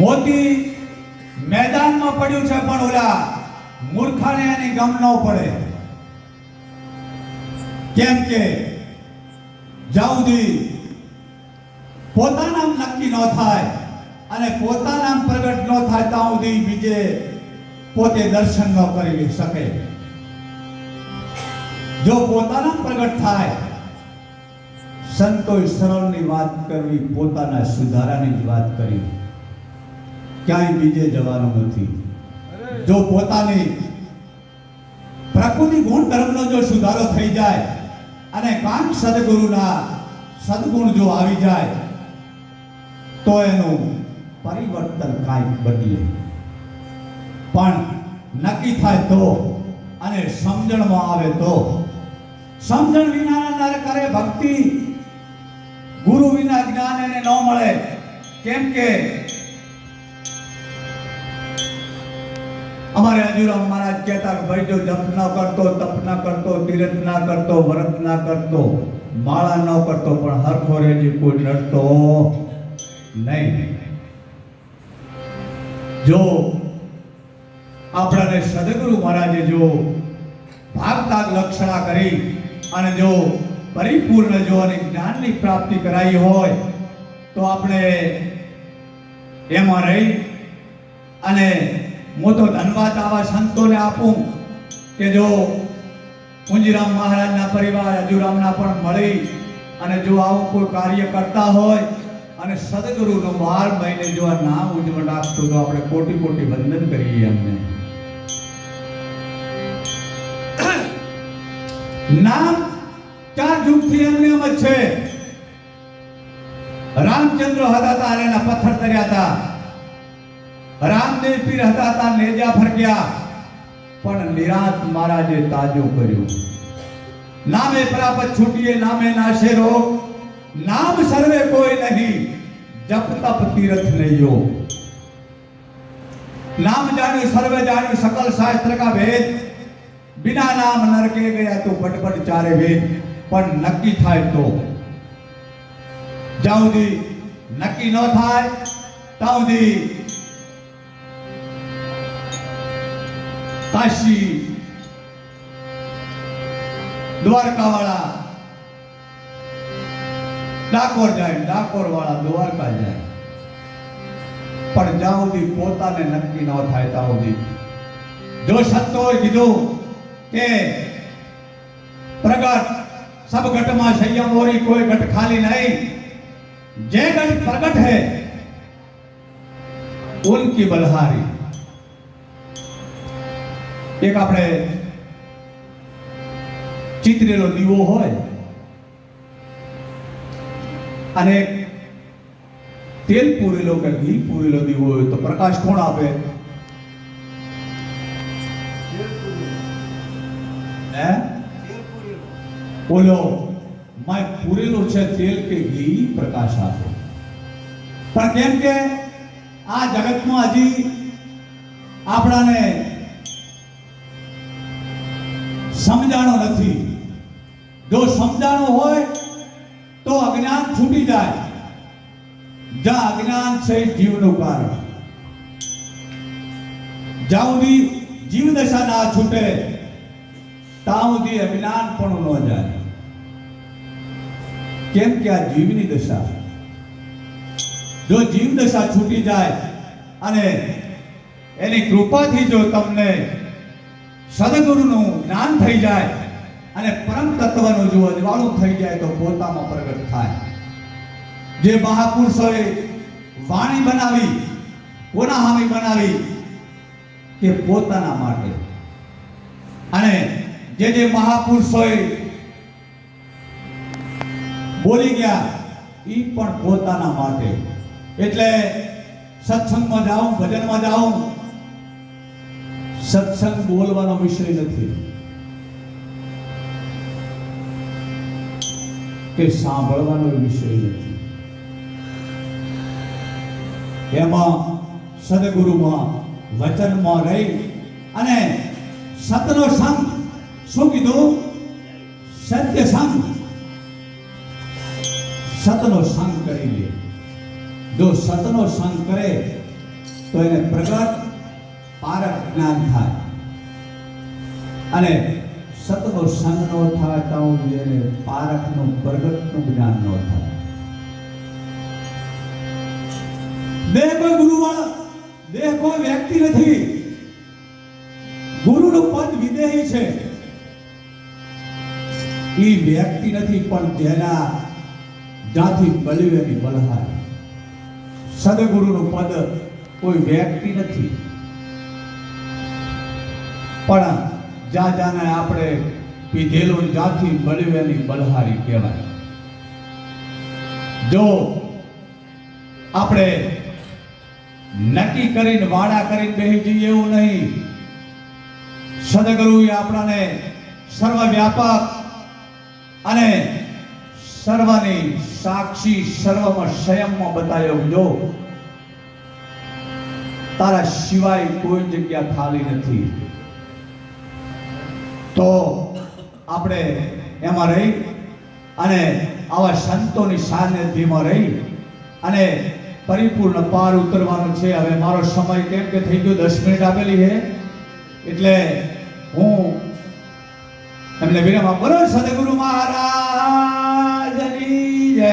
મોતી મેદાનમાં પડ્યું છે પણ ઓલા મૂર્ખાને એની ગમ ન પડે. કેમ કે જાઉદી પોતાના નક્કી ન થાય અને પોતાના પ્રગટ ન થાય ત્યાં સુધી બીજે પોતે દર્શન ન કરી શકે. જો પોતાના પ્રગટ થાય સંતોષ સરળની વાત કરવી, પોતાના સુધારાની જ વાત કરી. ક્યાંય બીજે જવાનું નથી. જો પોતાની પ્રકૃતિ ગુણ ધર્મનો જો સુધારો થઈ જાય અને કાંક સદગુરુના સદગુણ જો આવી જાય, તો એનું પરિવર્તન કાંઈક બદલે. પણ નક્કી થાય તો અને સમજણમાં આવે તો. સમજણ વિના કરે ભક્તિ. ગુરુ વિના જ્ઞાન એને ન મળે. કેમ કે અમારે હજુરામ મહારાજ કહેતા કે ભાઈ જો જપ ન કરતો, તપ ન કરતો તીરથ ના કરતો, વ્રત ના કરતો, માળા ન કરતો, પણ હરખો રેજી કોઈ નડતો નહીં. જો આપણને સદગુરુ મહારાજે જો ભાગતાગ લક્ષણા કરી અને જો પરિપૂર્ણ જો અને જ્ઞાનની પ્રાપ્તિ કરાઈ હોય, તો આપણે એમાં રહી અને હું તો ધન્યવાદ આવા સંતોને આપું કે જો પુંજીરામ મહારાજના પરિવાર હજુરામના પણ મળી અને જો આવું કોઈ કાર્ય કરતા હોય અને સદગુરુનો બાર મહિને જો આ નામ ઉજવણ રાખતું તો આપણે કોટી કોટી વંદન કરીએ એમને. નામ ચાર જુગથી એમને એમ જ છે. રામચંદ્ર હતા તા એના પથ્થર તર્યા હતા. રામદેવ પીર હતા તા નેજા ફરક્યા પણ નિરાત મહારાજે તાજો કર્યું નામે પ્રાપત છૂટીએ નામે નાશે રોગ નામ સર્વે કોઈ નહીં જપ તપ તીરથ નહીયો नाम जाने सर्वे जाने सकल शास्त्र का भेद बिना नाम नरके गया तो पटपट चारे भेद પણ નક્કી થાય તો જ્યાં સુધી નક્કી ન થાય કાશી દ્વારકા વાળા ડાકોર જાય ડાકોર વાળા દ્વારકા જાય પણ જ્યાં સુધી પોતાને નક્કી ન થાય ત્યાં સુધી જો સંતોએ કીધું કે પ્રગટ સબ ઘટમાં સંયમ હોરી કોઈ ઘટ ખાલી નહીં જે ઘટ પ્રગટ है उनकी बलहारी એક આપણે ચિતરેલો દીવો હોય અને તેલ પૂરેલો કે ઘી પૂરેલો દીવો હોય તો પ્રકાશ કોણ આપે? બોલો, માય પૂરેલો છે તેલ કે ઘી પ્રકાશ આપે. પણ કેમ કે આ જગતમાં હજી આપણાને સમજાણો નથી. જો સમજાણો હોય, તો અજ્ઞાન છૂટી જાય. જ્યાં અજ્ઞાન છે જીવનું કારણ. જ્યાં સુધી જીવ દશા ના છૂટે, ત્યાં સુધી અજ્ઞાન પણ ન જાય. કેમ કે આ જીવની દશા. જો જીવ દશા છૂટી જાય, અને એની કૃપાથી જો તમને સદગુરુનું જ્ઞાન થઈ જાય અને પરમ તત્વનું જો અજવાળું થઈ જાય તો પોતામાં પ્રગટ થાય. જે મહાપુરુષોએ વાણી બનાવી, કોના હામી બનાવી કે પોતાના માટે. અને જે જે મહાપુરુષોએ બોલી ગયા એ પણ પોતાના માટે. એટલે સત્સંગમાં જાઉં, ભજનમાં જાઉં સત્સંગ બોલવાનો વિષય નથી. કે સાંભળવાનો વિષય નથી. એમાં સદગુરુમાં વચનમાં રહી અને સતનો સંગ શું કીધું? સત્ય સંગ. સતનો સંગ કરી લે. જો સતનો સંગ કરે, તો એને પ્રગટ જ્ઞાન થાય. અને સતનો સંગ નો થાય તો એને પારકનું પ્રગટનું જ્ઞાન ન થાય. દેહ કોઈ ગુરુવાળા દેહ કોઈ વ્યક્તિ નથી. ગુરુનું પદ વિદેહી છે. એ વ્યક્તિ નથી, પણ જેના જ્યાંથી બળ્યું એની બલહાર સદગુરુનું પદ કોઈ વ્યક્તિ નથી. પણ જા જાને આપણે પીધેલું જાથી બળવેલી બલહારી કહેવાય. જો આપણે નક્કી કરીને વાડા કરીને બેસી જઈએ એવું નહીં. સદગુરુએ આપણાને સર્વ વ્યાપક અને સર્વની સાક્ષી સર્વમાં સંયમમાં બતાવ્યો જો. તારા સિવાય કોઈ જગ્યા ખાલી નથી. તો આપણે એમાં રહી અને આવા સંતોની સાનિધ્યમાં રહી અને પરિપૂર્ણ પાર ઉતરવાનું છે. હવે મારો સમય કેમ કે થઈ ગયો દસ મિનિટ આપેલી છે. એટલે હું એમને વિરામ બોલો સદગુરુ મહારાજની જય.